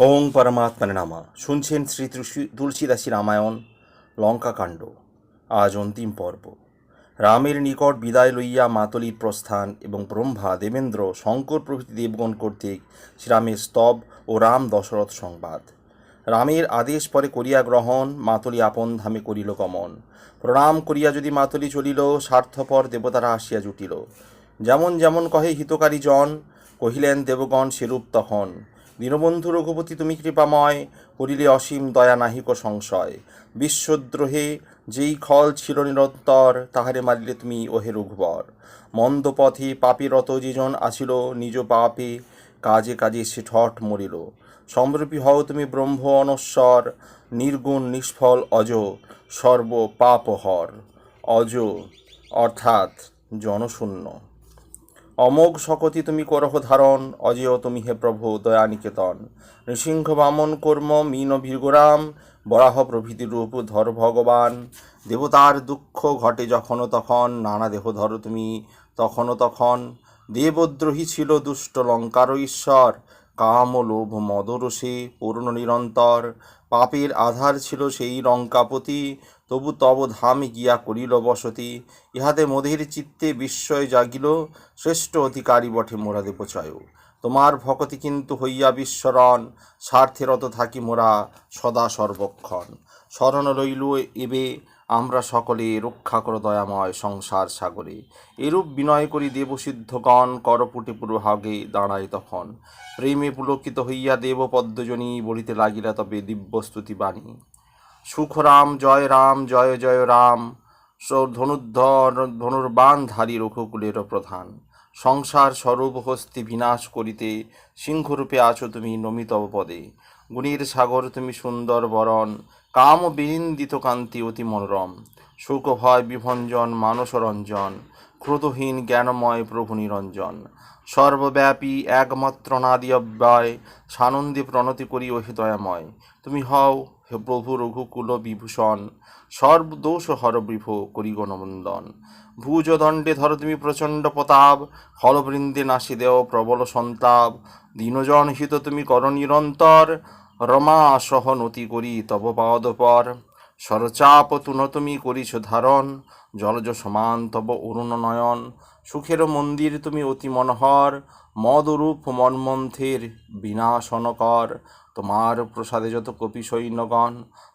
ওং পরমাত্মানে নামা। শুনছেন শ্রী তুলসী, তুলসীদাসী রামায়ণ, লঙ্কাকাণ্ড। আজ অন্তিম পর্ব। রামের নিকট বিদায় লইয়া মাতলির প্রস্থান এবং ব্রহ্মা, দেবেন্দ্র, শঙ্কর প্রভৃতি দেবগণ কর্তৃক শ্রীরামের স্তব ও রাম দশরথ সংবাদ। রামের আদেশ পরে করিয়া গ্রহণ, মাতলি আপন ধামে করিল গমন। প্রণাম করিয়া যদি মাতলি চলিল, স্বার্থপর দেবতারা আসিয়া জুটিল। যেমন যেমন কহে হিতকারী জন কহিলেন দেবগণ সেরূপ তখন। দীনবন্ধু রঘুপতি, তুমি কৃপাময় করিলে অসীম দয়া নাহিক সংশয়। বিশ্বদ্রোহে যেই খল ছিল নিরন্তর, তাহারে মারিলে তুমি ওহে রঘুবর। মন্দ পথে পাপীরত যেজন আছিল, নিজ পাপে কাজে কাজে সে ঠট মরিল। সমরূপী হও তুমি ব্রহ্ম অনশ্বর, নির্গুণ, নিষ্ফল, অজ, সর্ব পাপহর। অজ, অর্থাৎ জনশূন্য। অমোঘ শকতি তুমি করহ ধারণ, অজেয় তুমি হে প্রভু দয়া নিকেতন। নৃসিংহ বামন কর্ম মীন ভীর্গরাম বরাহ প্রভৃতি রূপ ধর ভগবান। দেবতার দুঃখ ঘটে যখনও তখন, নানা দেহ ধরো তুমি তখনও তখন। দেবদ্রোহী ছিল দুষ্ট লঙ্কার ঈশ্বর কাম ও লোভ মদরসে পূর্ণ নিরন্তর। পাপের আধার ছিল সেই লঙ্কাপতি, তবু তব ধামে গিয়া করিল বসতি। ইহাতে মোদের চিত্তে বিস্ময় জাগিল, শ্রেষ্ঠ অধিকারী বটে মোরা দেবচয় তোমার ভকতি কিন্তু হইয়া বিস্মরণ, স্বার্থেরত থাকি মোরা সদা সর্বক্ষণ। শরণ রইল এবে আমরা সকলে রক্ষা কর দয়াময় সংসার সাগরে। এরূপ বিনয় করি দেবসিদ্ধগণ করপুটে পুরোভাগে দাঁড়ায় তখন। প্রেমে পুলকিত হইয়া দেবপদ্মজনী বলিতে লাগিলা, তবে দিব্যস্তুতি বাণী। সুখ রাম জয় রাম, জয় জয় রাম। ধনুর্ধর ধনুর্বাণধারী রঘুকুলের প্রধান। সংসার স্বরূপ হস্তি বিনাশ করিতে সিংহরূপে আছো তুমি নমিতব পদে। গুণীর সাগর তুমি সুন্দর বরণ। কাম বিনিন্দিত কান্তি অতি মনোরম। সুখ ভয় বিভঞ্জন, মানসরঞ্জন, ক্রোধহীন জ্ঞানময় প্রভু নিরঞ্জন। সর্বব্যাপী একমাত্র নাদি অব্যয় সানন্দে প্রণতি করি ওহে দয়াময় তুমি হও হে প্রভু রঘুকুল বিভূষণ, সর্বদোষ হর বিভ করি গণবন্দন। ভুজদণ্ডে ধর তুমি প্রচণ্ড প্রতাপ, হলবৃন্দে নাসি দেও প্রবল সন্তাপ। দীনজন হিত তুমি কর নিরন্তর রমা সহ নতি করি তব পাদপর সরচাপ তুন তুমি করিছ ধারণ। জলজ সমান তব অরুণ নয়ন। সুখের মন্দির তুমি অতি মনোহর। মদরূপ মনমন্থের বিনাশন কর তোমার প্রসাদে যত কপি সৈন্যগণ।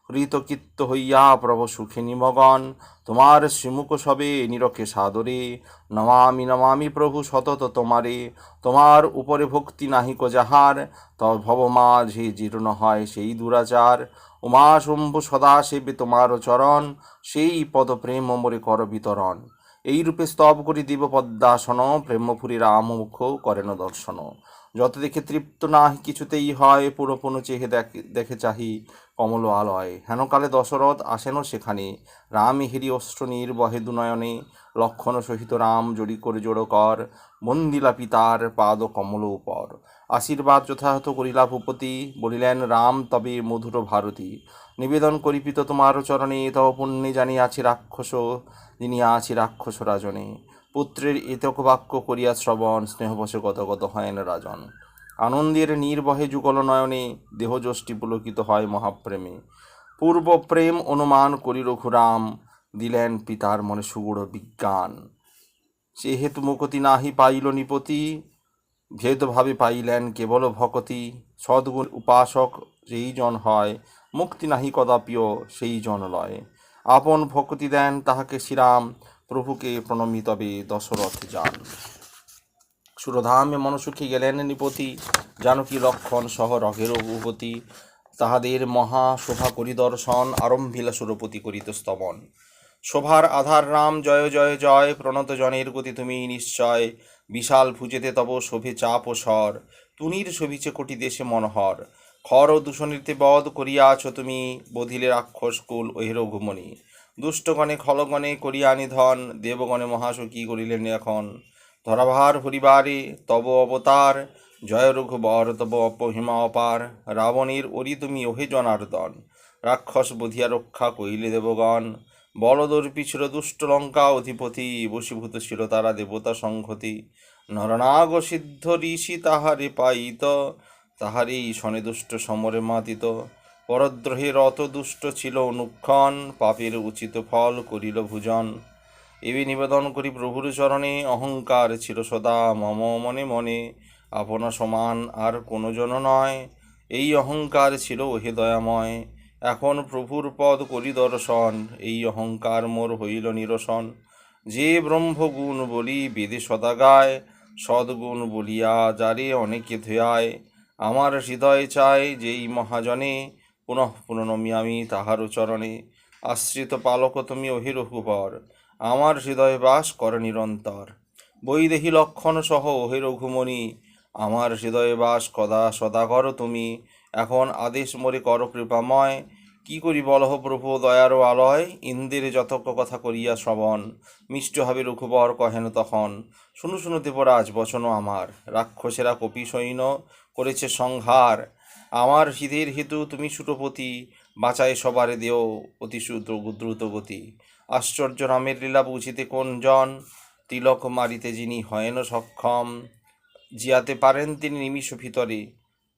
হৃতকীর্ত হইয়া প্রভ সুখে নিমগণ তোমার শ্রীমুখ সবে নিরখে সাদরে। নমামি নমামি প্রভু, সতত তোমারে। তোমার উপরে ভক্তি নাহিক যাহার, তব ভব মাঝে জীর্ণ হয় সেই দুরাচার। উমা শম্ভু সদা সেবে তোমার চরণ, সেই পদ প্রেম মোরে কর বিতরণ। এই রূপে স্তব করি দিব পদ্মাসন, প্রেমপুরী রামমুখ করেন দর্শন। যত দেখে তৃপ্ত নাহি কিছুতেই হয়, পুরোপুন চেহে দেখে চাহি। কমল আলয়। হেনকালে দশরথ আসেন সেখানে। রাম হিরি অস্ত্র নির্বহে দুনয়নে, লক্ষণ সহিত রাম জড়ি করে জোড় কর বন্দিলা পিতার পাদ কমল উপর। আশীর্বাদ যথাযথ করিলা ভূপতি, বলিলেন, রাম তবে মধুর ভারতী। নিবেদন করি পিত তোমার চরণে, তব পুণ্যে জানিয়াছি রাক্ষস, যিনি আছি রাক্ষস রাজনে। পুত্রের এতক বাক্য করিয়া শ্রবণ, স্নেহবশে গত গত হয় রাজন। আনন্দের নির্বহে যুগল নয়নে দেহযষ্টি পুলকিত হয় মহাপ্রেমে। পূর্ব প্রেম অনুমান করি রঘুরাম, দিলেন পিতার মনে সুগুড় বিজ্ঞান। সেহেতু মুকতি নাহি পাইল নিপতি, ভেদভাবে পাইলেন কেবল ভকতি। সদ্গুণ উপাসক যেই জন হয়, মুক্তি নাহি কদাপিও সেই জন লয়। আপন ভক্তি দেন তাহাকে শ্রীরাম, প্রভুকে প্রণমিতবে দশরথ যান। সুরধামে মনসুখী গেলেন নিপতি, জানকী লক্ষণ সহ রঘের ভূপতি তাহাদের মহা শোভা করি দর্শন, আরম্ভিলা সুরপতি করিত স্তবন। শোভার আধার রাম, জয় জয় জয়, প্রণত জনের গতি তুমি নিশ্চয়। বিশাল ভুজেতে তব শোভে চাপ ও স্বর, তুনির শোভিছে কোটি দেশে মনোহর। খর ও দূষণীতে বধ করিয়াছ তুমি, বধিলে রাক্ষস কুল ওহের ঘুমনি। দুষ্টগণে, খলগণে করিয়া নিধন, দেবগণে মহাসখী করিলেন এখন? ধরাভার হরিবারে, তব অবতার, জয় রঘুবর, তব অপহিমা অপার, রাবণের ওরি তুমি ওহে জনার্দন। রাক্ষস বধিয়া রক্ষা কইলে দেবগণ। বলদর্পী ছিল দুষ্ট লঙ্কা অধিপতি, বশীভূত ছিল তারা দেবতা সংহতি। নরনাগ সিদ্ধ ঋষি তাহারে পাইত তাহারই শনে দুষ্ট সমরে মাতিত। পরদ্রোহের অত দুষ্ট ছিল অনুক্ষণ, পাপের উচিত ফল করিল ভুজন। এবে নিবেদন করি প্রভুর চরণে, অহংকার ছিল সদা মম মনে মনে, আপনা সমান আর কোনো জন নয়। এই অহংকার ছিল ওহে দয়াময় এখন প্রভুর পদ করি দর্শন, এই অহংকার মোর হইল নিরসন। যে ব্রহ্মগুণ বলি বেদে সদা গায়, সদ্গুণ বলিয়া যারে অনেকে ধেয়ায়। আমার হৃদয় চায় যেই মহাজনে, পুনঃ পুননমি আমি তাহার চরণে। আশ্রিত পালক তুমি ওহে রঘুবর আমার হৃদয়ে বাস কর নিরন্তর। বৈদেহী লক্ষণ সহ ওহে রঘুমণি, আমার হৃদয়ে বাস কদা সদা কর তুমি। এখন আদেশ মরে কর কৃপাময়। কি করি বলহ প্রভু, দয়ার আলয়। ইন্দ্রের যতজ্ঞ কথা করিয়া শ্রবণ। মিষ্ট হবে রঘুবর কহেন তখন। শুনু শুনু দেবরাজ বচন আমার। রাক্ষসেরা কপি সৈন্য করেছে সংহার। আমার হৃদের হেতু তুমি সুটপতি বাঁচায় সবারে দেও অতি দ্রুত গতি আশ্চর্য রামের লীলা বুঝিতে কোন জন? তিলক মারিতে যিনি হয়েন সক্ষম, জিয়াতে পারেন তিনি নিমিষ ভিতরে।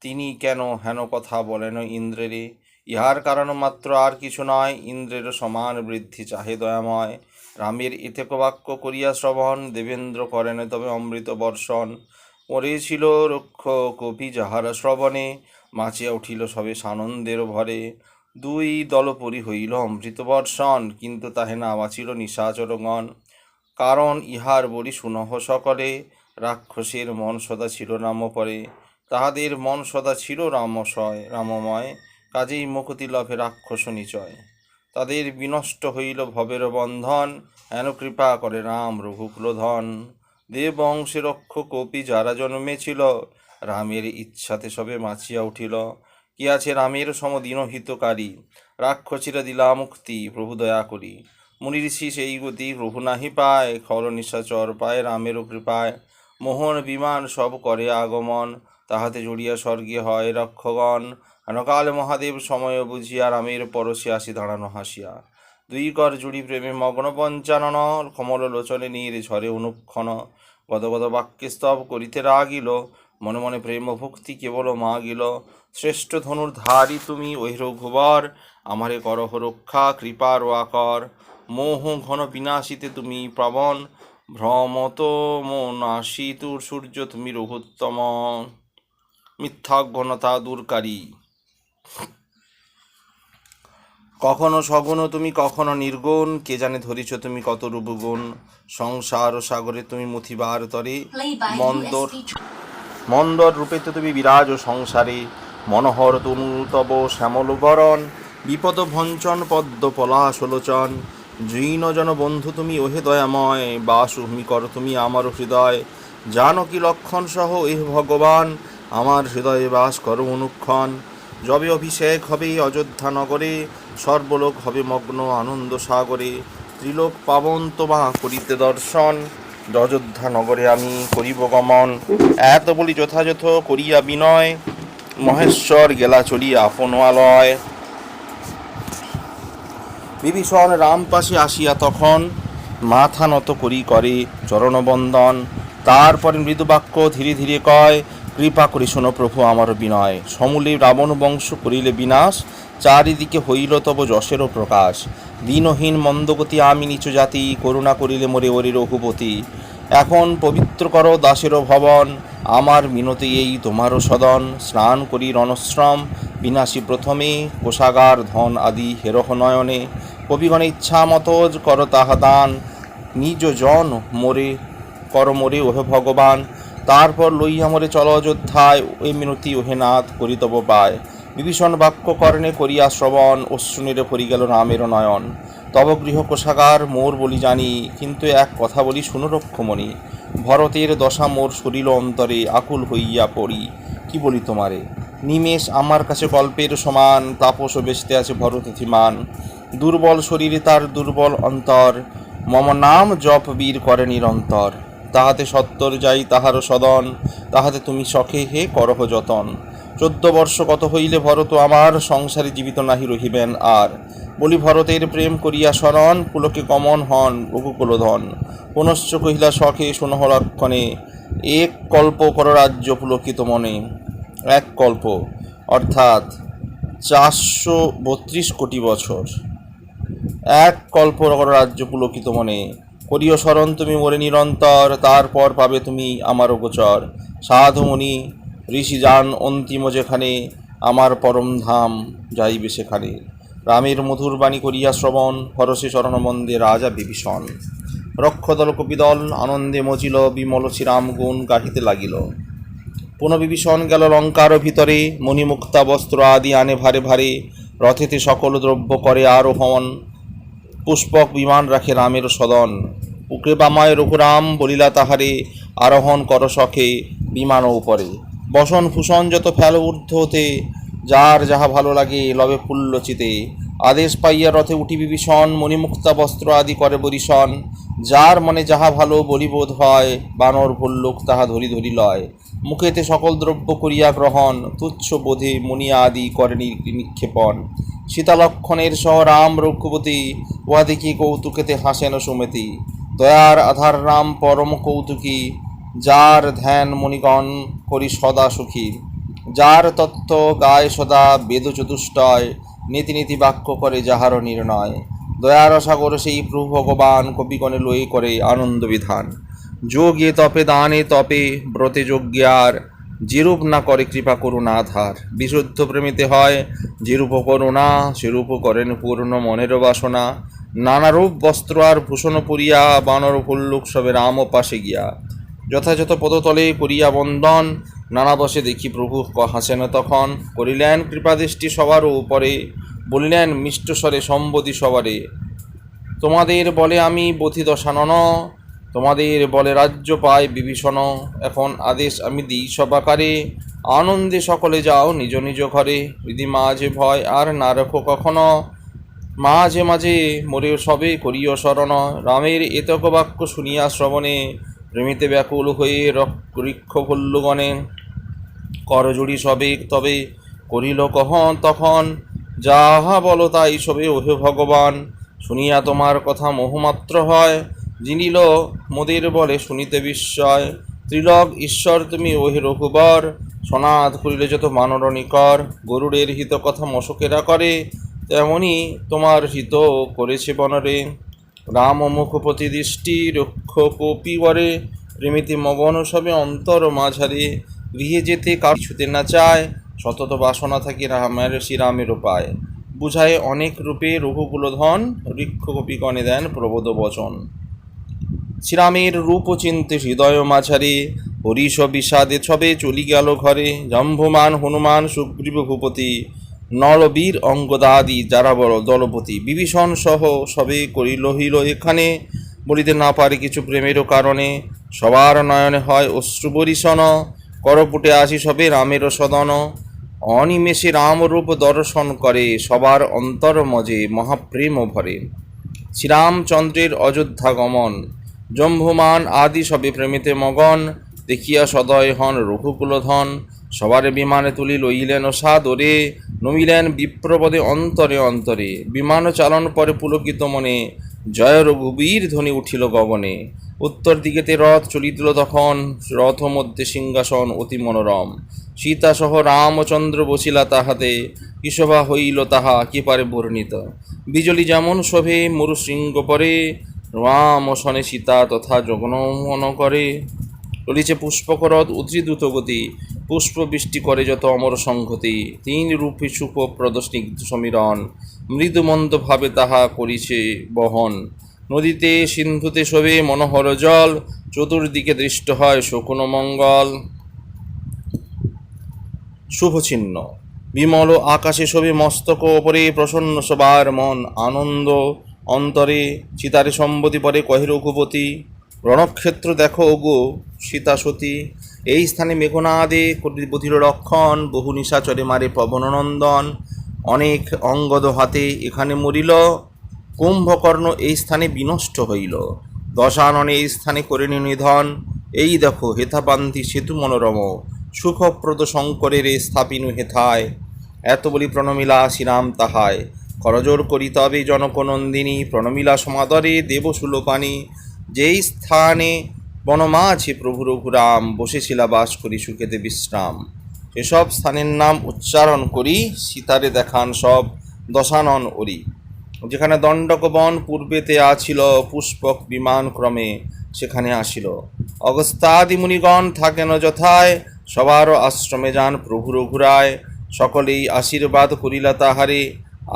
তিনি কেন হেন কথা বলেন ইন্দ্রেরে? ইহার কারণ মাত্র আর কিছু নয়, ইন্দ্রের সমান বৃদ্ধি চাহে দয়াময়। রামের এতেক বাক্য করিয়া শ্রবণ, দেবেন্দ্র করেন তবে অমৃত বর্ষণ। পড়েছিল রক্ষ কপি যাহারা শ্রবণে মাচিয়া উঠিল সবে সানন্দের ভরে। দুই দলপরি হইল অমৃত বর্ষণ কিন্তু তাহে না বাঁচিল নিশাচরগণ। কারণ ইহার বলি সুনহ সকলে, রাক্ষসের মন সদা ছিল রামপরে তাহাদের মন সদা ছিল রামশয় রামময়, কাজেই মুকতি লাভে রাক্ষস নিচয়। তাদের বিনষ্ট হইল ভবের বন্ধন, হেন কৃপা করে রাম রঘুকুলধন। দেব বংশে রক্ষ কপি যারা জন্মেছিল, রামের ইচ্ছাতে সবে মাছিয়া উঠিল। কি আছে রামের সমদিন হিতকারী রাক্ষসীরা দিলা মুক্তি, প্রভু দয়া করি। মুনি ঋষি সেই গতি প্রভু নাহি পায়, খর নিশাচর পায় রামেরও কৃপায়। মোহন বিমান সব করে আগমন, তাহাতে জড়িয়া স্বর্গে হয় রক্ষগণ। অনকাল মহাদেব সময় বুঝিয়া রামের পরশে আসি দাঁড়ানো হাসিয়া। দুই কর জুড়ি প্রেমে মগ্ন পঞ্চানন, কমল লোচনে নীর ঝরে অনুক্ষণ। গদ গদ বাক্যে স্তব করিতে রাগিল, মনে মনে প্রেম ভক্তি কেবল মাগিল। শ্রেষ্ঠ ধনুর ধারি তুমি ওই রঘুবর আমারে করহ রক্ষা কৃপার আকর মোহ ঘন বিনাশিতে তুমি প্রবণ ভ্রমত মনাশি তুর সূর্য তুমি রঘুত্তম। মিথ্যা ঘনতা দূরকারী। কখনো সগুণ তুমি কখনো নির্গুণ। কে জানে ধরিছ তুমি কত রূপগুণ। সংসার ও সাগরে তুমি মথিবার তরে। মন্দর মন্দর রূপে তো তুমি বিরাজ ও সংসারে। মনোহর তনু তব শ্যামল বরণ বিপদ ভঞ্চন পদ্ম পলাশ লোচন জীর্ণ জন বন্ধু তুমি ওহে দয়াময় বাসভূমি কর তুমি আমার হৃদয়। জানো কি লক্ষণ সহ এহ ভগবান, আমার হৃদয়ে বাস করো অনুক্ষণ। যবে অভিষেক হবে অযোধ্যা নগরে, সর্বলোক হবে মগ্ন আনন্দ সাগরে। ত্রিলোক পাবন তোমা করিতে দর্শন অযোধ্যা নগরে আমি করিব গমন। এত বলি যথাযথ করিয়া বিনয় মহেশ্বর গেলা চলিয়া আপন বিভীষণ রাম পাশে আসিয়া তখন মাথা নত করি করে চরণবন্দন। তারপরে মৃদুবাক্য ধীরে ধীরে কয়, কৃপা করি শোনো প্রভু আমার বিনয়। সমূলে রাবণ বংশ করিলে বিনাশ, চারিদিকে হইল তব যশেরও প্রকাশ। দীনহীন মন্দগতি আমি নিচু জাতি, করুণা করিলে মোরে ওরে রঘুপতি। এখন পবিত্র কর দাসেরও ভবন, আমার মিনতি এই তোমারও সদন। স্নান করি রণশ্রম, বিনাশী প্রথমে, কোষাগার, ধন আদি হেরহ নয়নে। কবিগণ ইচ্ছা মতো কর তাহা দান, নিজ জন মোরে, কর মোরে ওহে ভগবান। তারপর লইয়া মোরে চল অযোধ্যায়, ওই মিনতি ওহে নাথ করি তব পায়। বিভীষণ বাক্য কর্ণে করিয়া শ্রবণ, অশ্রুনিরে পরি গেল রামের নয়ন। তব গৃহ কোষাগার মোর বলি জানি, কিন্তু এক কথা বলি শুনো রক্ষমণি, ভরতের দশা মোর শরীর অন্তরে আকুল হইয়া পড়ি, কি বলি তোমারে? নিমেষ আমার কাছে গল্পের সমান, তাপস বেসতে আছে ভরতথিমান দুর্বল শরীরে তার দুর্বল অন্তর, মম নাম জপ বীর করে নিরন্তর, তাহাতে সত্তর যাই তাহার সদন, তাহাতে তুমি সখে হে করহ যতন, চোদ্দ বর্ষ কত হইলে ভরত আমার সংসারে জীবিত নাহি রহিবেন আর বলি ভরতের প্রেম করিয়া শরণ পুলকে কমন হন রঘুকুলধন। পুনশ্চ কহিলা শখে সুনহ লক্ষণে এক কল্প কর রাজ্য পুলকিত মনে। এক কল্প, অর্থাৎ চারশো বত্রিশ কোটি বছর। এক কল্প রাজ্য পুলকিত মনে। করিও স্মরণ তুমি মোরে নিরন্তর, তারপর পাবে তুমি আমার গোচর সাধুমণি ঋষি যান অন্তিম যেখানে, আমার পরম ধাম যাইবে সেখানে। রামের মধুর বাণী করিয়া শ্রবণ হরসে শরণমন্দে রাজা বিভীষণ। রক্ষদল কপিদল আনন্দে মজিল, বিমল শ্রীরাম গুণ গাহিতে লাগিল। পুনঃবিভীষণ গেল লঙ্কার ভিতরে, মণিমুক্তা বস্ত্র আদি আনে ভারে ভারে, রথেতে সকল দ্রব্য করে আরোহণ, পুষ্পক বিমান রাখে রামের সদন। উকরে বামায় রঘুরাম বলিলা তাহারে, আরোহণ কর শখে বিমান উপরে। বসন ভূষণ যত ফেল ঊর্ধ্ব হতে যার যাহা ভালো লাগে, লবে ফুল্লচিতে আদেশ পাইয়া রথে উঠি বিভীষণ, মণিমুক্তা বস্ত্র আদি করে বরিশন। যার মনে যাহা ভালো বলিবোধ হয়, বানর, ভল্লুক তাহা ধরি ধরি লয়। মুখেতে সকল দ্রব্য করিয়া গ্রহণ, তুচ্ছ বোধে মুনিয়া আদি করে নিক্ষেপণ। সীতালক্ষণের সহ রাম রঘুপতি দেখি কৌতুকেতে হাসেন সুমতি। দয়ার আধার রাম পরম কৌতুকী, যার ধ্যান মণিগণ করি সদা সুখী। যার তত্ত্ব গায় সদা বেদ চতুষ্টয় নীতি নীতি বাক্য করে যাহার নির্ণয়। দয়ার সাগর সেই প্রভু ভগবান কবিগণে লয়ে করে আনন্দ বিধান। যোগে তপে, দানে তপে, ব্রতে যজ্ঞার যেরূপ না করে কৃপা করুণা আধার। বিশুদ্ধ প্রেমিতে হয়, যেরূপ করুণা, সেরূপ করেন পূর্ণ মনের বাসনা। নানারূপ বস্ত্র আর ভূষণ পরিয়া, বানর ভল্লুক সবে রাম পাশে গিয়া। যথাযথ পদতলে করিয়া বন্দন নানা বসে দেখি প্রভু হাসেন তখন, করিলেন কৃপাদৃষ্টি সবার উপরে, বলিলেন মিষ্টস্বরে সম্বোধি সবারে, তোমাদের বলে আমি বথি দশানন তোমাদের বলে রাজ্য পায় বিভীষণ, এখন আদেশ আমি দিই সবাকারে আনন্দে সকলে যাও নিজ নিজ ঘরে, যদি মাঝে ভয় আর না রাখো কখনো, মাঝে মাঝে মরে সবে করিও শরণ, রামের এতক বাক্য শুনিয়া শ্রবণে, প্রেমিতে ব্যাকুল হয়ে রক- ঋক্ষ ভল্লুগণে করজুড়ি সবে, তবে করিল কহন তখন? যাহা বলো তাই সবে, ওহে ভগবান! শুনিয়া তোমার কথা মোহমাত্র হয়। জিনিল মোদের বলে শুনিতে বিস্ময়। ত্রিলক, ঈশ্বর, তুমি ওহে রঘুবর! সনাদ করিলে যত মানর নিকর। গরুড়ের হিত কথা মশকেরা করে। তেমনি তোমার হিত করেছে বনরে। রাম মুখপতি দৃষ্টি রক্ষ কপি বরে প্রেমিতে মগন সবে অন্তর মাঝারে। গৃহে যেতে কার ছুতে না চায়, সতত বাসনা থাকি রামের শ্রীরামের উপায়। বুঝায় অনেক রূপে রঘুকুল ধন ঋক্ষ কপিগণে দেন প্রবোধ বচন। শ্রীরামের রূপ চিন্তে হৃদয় মাঝারে, হরিষ বিষাদে ছবে চলি গেল ঘরে। জম্ভমান, হনুমান, সুগ্রীব ভূপতি, নলবীর অঙ্গদাদি, যারা বড় দলপতি। বিভীষণ সহ সবে করিল হইল এখানে। বলিতে না পারে কিছু প্রেমেরও কারণে। সবার নয়নে হয় অশ্রু বরিশন। করপুটে আসি সবে রামের সদন। অনিমেষে রামরূপ দর্শন করে, সবার অন্তর মজে মহাপ্রেম ভরে। শ্রীরামচন্দ্রের অযোধ্যা গমন, জম্ভুমান আদি সবে প্রেমিতে মগন। দেখিয়া সদয় হন রঘুকুলধন, সবার বিমানে তুলি লইলেন সাদরে। নমিলেন বিপ্রপদে অন্তরে অন্তরে, বিমান চালন পরে পুলকিত মনে। জয় রঘুবীর ধ্বনি উঠিল গগনে। উত্তর দিকেতে রথ চলিছিল তখন। রথ মধ্যে সিংহাসন অতি মনোরম। সীতা সহ রামচন্দ্র বসিলা তাহাতে। কি শোভা হইল তাহা কি পারে বর্ণিত। বিজলি যেমন শোভে মরু শৃঙ্গ পরে। রাম সনে সীতা তথা জগনমন করে। চলিছে পুষ্পকরদ উদ্ধৃত গতি। পুষ্প বৃষ্টি করে যত অমর সংহতি, তিন রূপে সুখ প্রদস্নিগ্ধ সমীরণ মৃদুমন্দ ভাবে তাহা করিছে বহন। নদীতে, সিন্ধুতে শোভে মনোহর জল, চতুর্দিকে দৃষ্ট হয় শকুন মঙ্গল শুভ চিহ্ন বিমল আকাশে শোভে মস্তক ওপরে প্রসন্ন সবার মন আনন্দ অন্তরে, চিতারে সম্বতি পরে কহে রঘুপতি রণক্ষেত্র দেখো ওগো সীতা সতী এই স্থানে মেঘনাদে বধির রক্ষণ, বহু নিশাচরে মারে পবননন্দন অনেক অঙ্গদ হাতে এখানে মরিল, কুম্ভকর্ণ এই স্থানে বিনষ্ট হইল। দশাননে এই স্থানে করে নিধন। এই দেখো হেথাপান্তি সেতু মনোরম। সুখপ্রদ শঙ্করের এ স্থাপিনু হেথায়। এত বলি প্রণমিলা শ্রীরাম তাহায়। করজোর করি তবে জনকনন্দিনী, প্রণমিলা সমাদরে দেবসুলোপানি যেই স্থানে বনমাঝে প্রভু রঘুরাম বসেছিলা বাস করি সুখেতে বিশ্রাম। সেসব স্থানের নাম উচ্চারণ করি, সীতারে দেখান সব দশানন ওরি। যেখানে দণ্ডক বন পূর্বেতে আছিল, পুষ্পক বিমান ক্রমে সেখানে আসিল। অগস্তাদি মুনিগণ থাকেন যথায়, সবার আশ্রমে যান প্রভু রঘুরায়। সকলেই আশীর্বাদ করিলা তাহারে।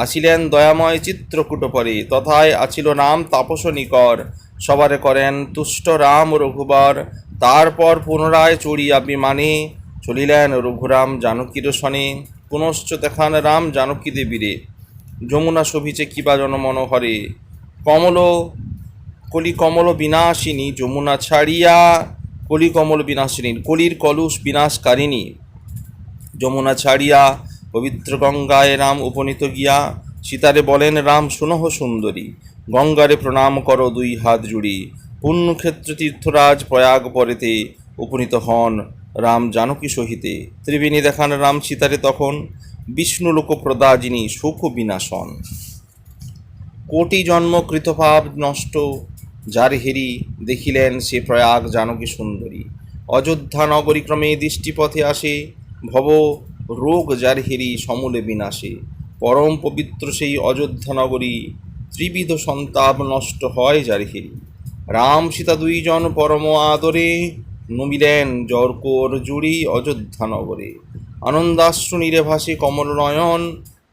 আসিলেন দয়াময় চিত্রকূট পরে তথায় আছিল নাম তাপস নিকর। সবারে করেন, তুষ্ট রাম রঘুবর, তারপর পুনরায় চড়িয়া বিমানে চলিলেন রঘুরাম জানকীর সনে পুনশ্চ দেখান রাম জানকী দেবীরে, যমুনা শোভিছে কিবা জনমনোহরে। কমল কলি কমল বিনাশিনী, যমুনা ছাড়িয়া কলি কমল বিনাশিনী, কলির কলুষ বিনাশকারিণী। যমুনা ছাড়িয়া পবিত্র গঙ্গায় রাম উপনীত গিয়া সীতারে বলেন, রাম, শুনহ সুন্দরী, গঙ্গারে প্রণাম করো দুই হাত জুড়ি, পুণ্যক্ষেত্র তীর্থরাজ প্রয়াগ পরেতে উপনীত হন রাম জানকী সহিতে। ত্রিবেণী দেখান রাম সীতারে তখন, বিষ্ণু লোকপ্রদা যিনি শোক বিনাশন। কোটি জন্ম কৃতভাব নষ্ট, যার হেরি দেখিলেন সে প্রয়াগ জানকী সুন্দরী। অযোধ্যা নগরী ক্রমে দৃষ্টিপথে আসে, ভব রোগ যার হেরি সমূলে বিনাশে। পরম পবিত্র সেই অযোধ্যা নগরী, ত্রিবিধ সন্তাপ নষ্ট হয় যার হেরি রাম সীতা দুইজন পরম আদরে, নমিলেন জর্কোর জুড়ি অযোধ্যা নগরে। আনন্দাশ্রু নীরে ভাসে কমল নয়ন,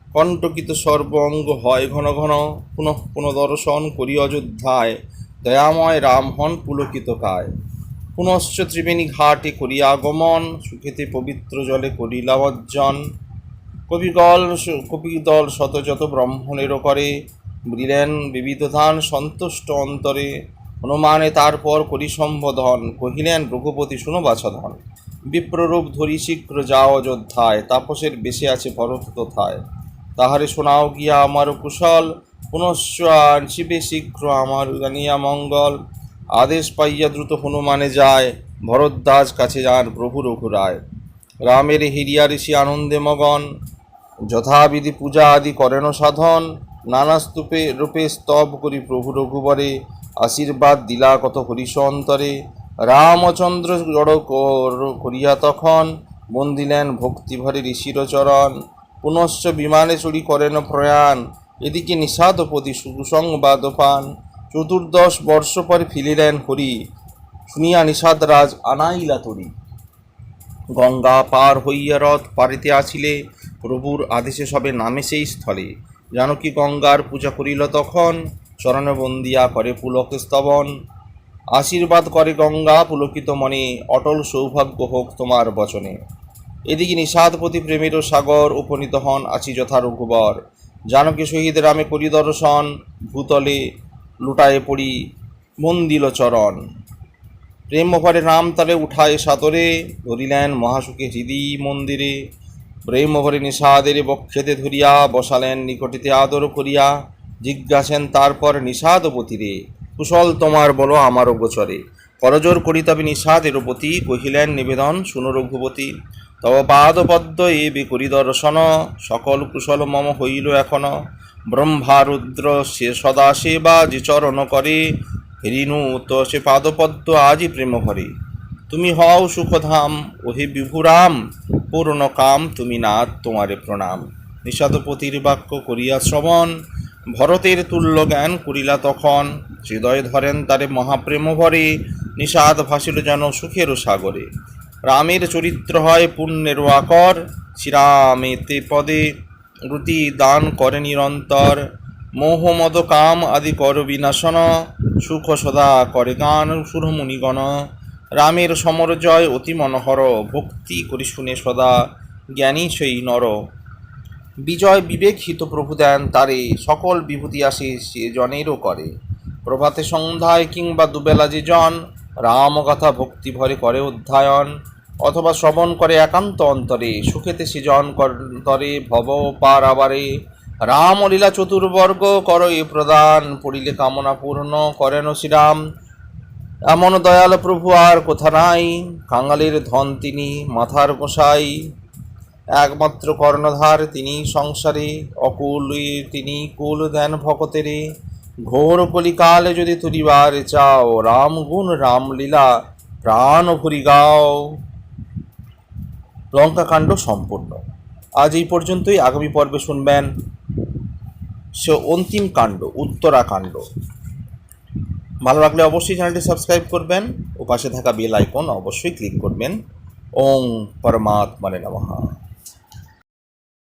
কণ্টকিত সর্ব অঙ্গ হয় ঘন ঘন। পুনঃ পুনঃ দর্শন করি অযোধ্যায়, দয়াময় রাম হন পুলকিত কায়। পুনশ্চ ত্রিবেণী ঘাটে করিয়া আগমন, সুখেতে পবিত্র জলে করিলাবজ্জন কবিগল কবিদল শত যত ব্রাহ্মণেরও করে, বলিলেন বিবিধ ধান সন্তুষ্ট অন্তরে হনুমানে তারপর করি সম্বোধন। কহিলেন, রঘুপতি, শুনো বাছাধন। বিপ্ররূপ ধরি শীঘ্র যাও অযোধ্যায়। তাপসের বেশে আছে ভরত তথায় তাহারে শোনাও গিয়া আমার কুশল। পুনশ্চ শিবে শীঘ্র আমার জানিয়া মঙ্গল। আদেশ পাইয়া দ্রুত হনুমানে যায়। ভরদ্বাজ কাছে যান প্রভু রঘুরায়। রামের হিরিয়া ঋষি আনন্দে মগন। যথাবিধি পূজা আদি করেন সাধন, নানা স্তূপে রূপে স্তব করি প্রভু রঘুবরে, আশীর্বাদ দিলা কত হরিষ অন্তরে রামচন্দ্র জড় কর- করিয়া তখন বন্দিলেন ভক্তিভরে ঋষির চরণ পুনশ্চ বিমানে চুরি করেন প্রয়াণ, এদিকে নিষাদপতি সুসংবাদ পান। চতুর্দশ বর্ষ পরে ফিরিলেন হরি। শুনিয়া নিষাদ রাজ আনাইলা তরি। গঙ্গা পার হইয়া রথ পারিতে আসিলে প্রভুর আদেশে সবে নামে সেই স্থলে। জানকী গঙ্গার পূজা করিল তখন চরণে বন্দিয়া করে পুলক স্তবন। আশীর্বাদ করে গঙ্গা পুলকিত মনে, অটল সৌভাগ্য হোক তোমার বচনে। এদিকে নিষাদপতি প্রেমেরও সাগর উপনীত হন আছি যথা রঘুবর জানকী শহীদ রামে করি দর্শন, ভূতলে লুটায়ে পড়ি মন্দিল চরণ। প্রেম ভরে নাম তালে উঠায় সাদরে, ধরিলেন মহাসুখে হৃদি মন্দিরে। প্রেম ভরে নিষাদের বক্ষেতে ধরিয়া বসালেন নিকটিতে আদর করিয়া, জিজ্ঞাসেন তারপর নিষাদপতিরে কুশল তোমার বলো আমারও গোচরে করজোর করি তবে নিষাদের প্রতি কহিলেন নিবেদন, শুনো রঘুপতি। তব পাদপদ্ম এ বিকরি দর্শন, সকল কুশল মম হইল এখন। ব্রহ্মা রুদ্র সে সদা সেবা যে চরণ করে ঋণু তো সে পাদপদ্ম আজই প্রেম ভরে তুমি হও সুখধাম, ওহে বিভুরাম, পূর্ণ কাম তুমি নাথ তোমারে প্রণাম। নিষাদপতির বাক্য করিয়া শ্রবণ, ভরতের তুল্য জ্ঞান করিলা তখন। হৃদয় ধরেন তারে মহাপ্রেম ভরে নিষাদ ভাসিল যেন সুখেরও সাগরে। রামের চরিত্র হয় পুণ্যের আকর শ্রীরামেতে পদে রুতি দান করে নিরন্তর। মোহ মদ কাম আদি কর বিনাশন, সুখ সদা করে গান সুরমুনিগণ রামের সমর জয় অতি মনোহর, ভক্তি করি শুনে সদা জ্ঞানী সেই নর। বিজয় বিবেক হিত প্রভু দেন তারে, সকল বিভূতি আসে সে জনেরও করে। প্রভাতে সন্ধ্যায় কিংবা দুবেলা যে জন রামকথা ভক্তি ভরে করে অধ্যায়ন, অথবা শ্রবণ করে একান্ত অন্তরে, সুখেতে সৃজন করে ভব পার আবারে রাম ও লীলা চতুর্বর্গ কর এ প্রদান, পড়িলে কামনা পূর্ণ করেন শ্রীরাম। এমন দয়াল প্রভু আর কোথা নাই, কাঙালির ধন তিনি মাথার গোসাই। একমাত্র কর্ণধার তিনি সংসারে, অকুল তিনি কুল দেন ভকতেরে। ঘোর কলিকালে যদি তুলিবার চাও, রাম গুণ রামলীলা প্রাণ ভরি গাও। লঙ্কাকাণ্ড সম্পূর্ণ। আজ এই পর্যন্তই। আগামী পর্বে শুনবেন সে অন্তিম কাণ্ড, উত্তরাকাণ্ড। ভালো লাগলে অবশ্যই চ্যানেলটি সাবস্ক্রাইব করবেন ও পাশে থাকা বেল আইকন অবশ্যই ক্লিক করবেন। ওং পরমাত্মানে নমঃ।